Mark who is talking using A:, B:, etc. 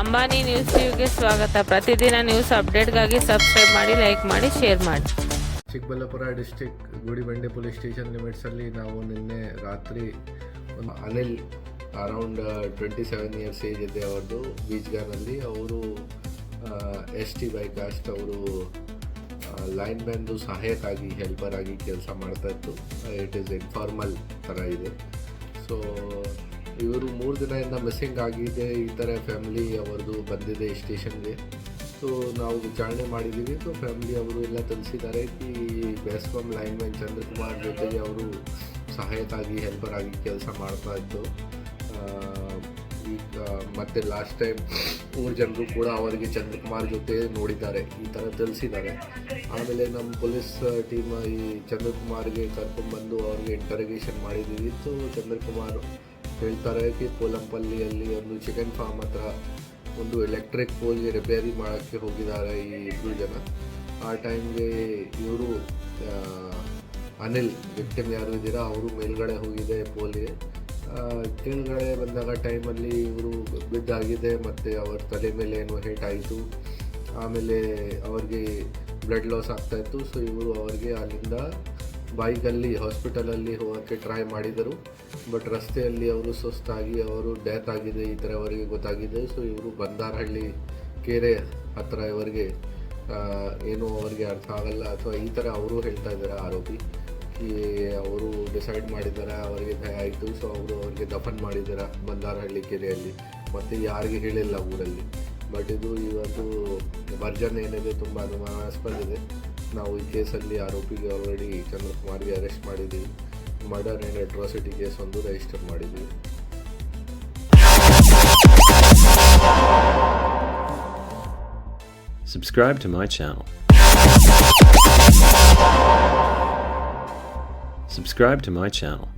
A: Ambani news ಟಿವಿಗೆ ಸ್ವಾಗತ. ಪ್ರತಿದಿನ ನ್ಯೂಸ್ ಅಪ್ಡೇಟ್ಗಾಗಿ ಸಬ್ಸ್ಕ್ರೈಬ್ ಮಾಡಿ, ಲೈಕ್ ಮಾಡಿ, ಶೇರ್ ಮಾಡಿ.
B: Chikkaballapura district Gudibande police station ಲಿಮಿಟ್ಸಲ್ಲಿ ನಾವು ನಿನ್ನೆ ರಾತ್ರಿ ಒಂದು Anil around twenty seven years age ಇದೆ ಅವ್ರದ್ದು ಬೀಚ್ಗಾನಲ್ಲಿ ಅವರು ಎಸ್ ಟಿ ಬೈ ಕಾಸ್ಟ್ ಅವರು ಲೈನ್ ಮ್ಯಾನ್ದು ಸಹಾಯಕ್ಕಾಗಿ, ಹೆಲ್ಪರ್ ಆಗಿ ಕೆಲಸ ಮಾಡ್ತಾ ಇತ್ತು. ಇಟ್ ಈಸ್ ಇನ್ಫಾರ್ಮಲ್ ಥರ ಇದೆ. ಸೊ ಇವರು ಮೂರು ದಿನದಿಂದ ಮಿಸ್ಸಿಂಗ್ ಆಗಿದೆ. ಈ ಥರ ಫ್ಯಾಮಿಲಿ ಅವ್ರದ್ದು ಬಂದಿದೆ ಸ್ಟೇಷನ್ಗೆ ಸೊ ನಾವು ವಿಚಾರಣೆ ಮಾಡಿದ್ದೀವಿ. ಸೊ ಫ್ಯಾಮಿಲಿ ಅವರು ಎಲ್ಲ ತಿಳಿಸಿದ್ದಾರೆ ಈ ಲೈನ್ ಮ್ಯಾನ್ ಚಂದ್ರಕುಮಾರ್ ಜೊತೆಗೆ ಅವರು ಸಹಾಯಕ್ಕಾಗಿ ಹೆಲ್ಪರ್ ಆಗಿ ಕೆಲಸ ಮಾಡ್ತಾ ಇತ್ತು ಈಗ ಮತ್ತೆ ಲಾಸ್ಟ್ ಟೈಮ್ ಮೂರು ಜನರು ಕೂಡ ಅವರಿಗೆ ಚಂದ್ರಕುಮಾರ್ ಜೊತೆ ನೋಡಿದ್ದಾರೆ. ಈ ಥರ ತಿಳಿಸಿದ್ದಾರೆ. ಆಮೇಲೆ ನಮ್ಮ ಪೊಲೀಸ್ ಟೀಮ್ ಈ ಚಂದ್ರಕುಮಾರ್ಗೆ ಕರ್ಕೊಂಡ್ಬಂದು ಅವ್ರಿಗೆ ಇಂಟರಗೇಷನ್ ಮಾಡಿದ್ದೀವಿ. ಸೊ ಚಂದ್ರಕುಮಾರ್ ಹೇಳ್ತಾರೆ ಕಿ ಪೋಲಂಪಲ್ಲಿಯಲ್ಲಿ ಒಂದು ಚಿಕನ್ ಫಾರ್ಮ್ ಹತ್ರ ಒಂದು ಎಲೆಕ್ಟ್ರಿಕ್ ಪೋಲ್ಗೆ ರಿಪೇರಿ ಮಾಡೋಕ್ಕೆ ಹೋಗಿದ್ದಾರೆ ಈ ಇಬ್ಬರು ಜನ. ಆ ಟೈಮ್ಗೆ ಇವರು ಅನಿಲ್ ವಿಕ್ಟಿಮ್ ಯಾರು ಇದ್ದೀರಾ, ಅವರು ಮೇಲ್ಗಡೆ ಹೋಗಿದೆ ಪೋಲ್ಗೆ ಕೆಳಗಡೆ ಬಂದಾಗ ಟೈಮಲ್ಲಿ ಇವರು ಬಿದ್ದಾಗಿದೆ, ಮತ್ತು ಅವ್ರ ತಲೆ ಮೇಲೆ ಏನೋ ಹೇಟ್ ಆಯಿತು. ಆಮೇಲೆ ಅವ್ರಿಗೆ ಬ್ಲಡ್ ಲಾಸ್ ಆಗ್ತಾಯಿತ್ತು ಸೊ ಇವರು ಅವ್ರಿಗೆ ಅಲ್ಲಿಂದ ಬೈಕಲ್ಲಿ ಹಾಸ್ಪಿಟಲಲ್ಲಿ ಹೋಗೋಕ್ಕೆ ಟ್ರೈ ಮಾಡಿದರು. ಬಟ್ ರಸ್ತೆಯಲ್ಲಿ ಅವರು ಸುಸ್ತಾಗಿ, ಅವರು ಡೆತ್ ಆಗಿದೆ, ಈ ಥರ ಅವರಿಗೆ ಗೊತ್ತಾಗಿದೆ. ಸೊ ಇವರು ಬಂದಾರಹಳ್ಳಿ ಕೆರೆ ಹತ್ತಿರ ಇವರಿಗೆ ಏನೂ ಅವರಿಗೆ ಅರ್ಥ ಆಗಲ್ಲ. ಅಥವಾ ಈ ಥರ ಅವರು ಹೇಳ್ತಾ ಇದ್ದಾರೆ ಆರೋಪಿ. ಈ ಅವರು ಡಿಸೈಡ್ ಮಾಡಿದ್ದಾರೆ ಅವರಿಗೆ ಭಯ ಆಯಿತು. ಸೊ ಅವರು ಅವ್ರಿಗೆ ದಫನ್ ಮಾಡಿದ್ದಾರೆ ಬಂದಾರಹಳ್ಳಿ ಕೆರೆಯಲ್ಲಿ. ಮತ್ತು ಯಾರಿಗೆ ಹೇಳಿಲ್ಲ ಊರಲ್ಲಿ. ಬಟ್ ಇದು ಇವತ್ತು ವರ್ಜನ್ ಏನಿದೆ, ತುಂಬ ಅನುಮಾನಾಸ್ಪದ ಇದೆ. ನಾವು ಈ ಕೇಸಲ್ಲಿ ಆರೋಪಿಗೆ ಆಲ್ರೆಡಿ ಚಂದ್ರಕುಮಾರ್ಗೆ ಅರೆಸ್ಟ್ ಮಾಡಿದ್ದೀವಿ ಮರ್ಡರ್ ಆ್ಯಂಡ್ ಅಟ್ರಾಸಿಟಿ ಕೇಸ್ ಒಂದು ರಿಜಿಸ್ಟರ್ ಮಾಡಿದ್ದೀವಿ
C: Subscribe to my channel. Subscribe to my channel.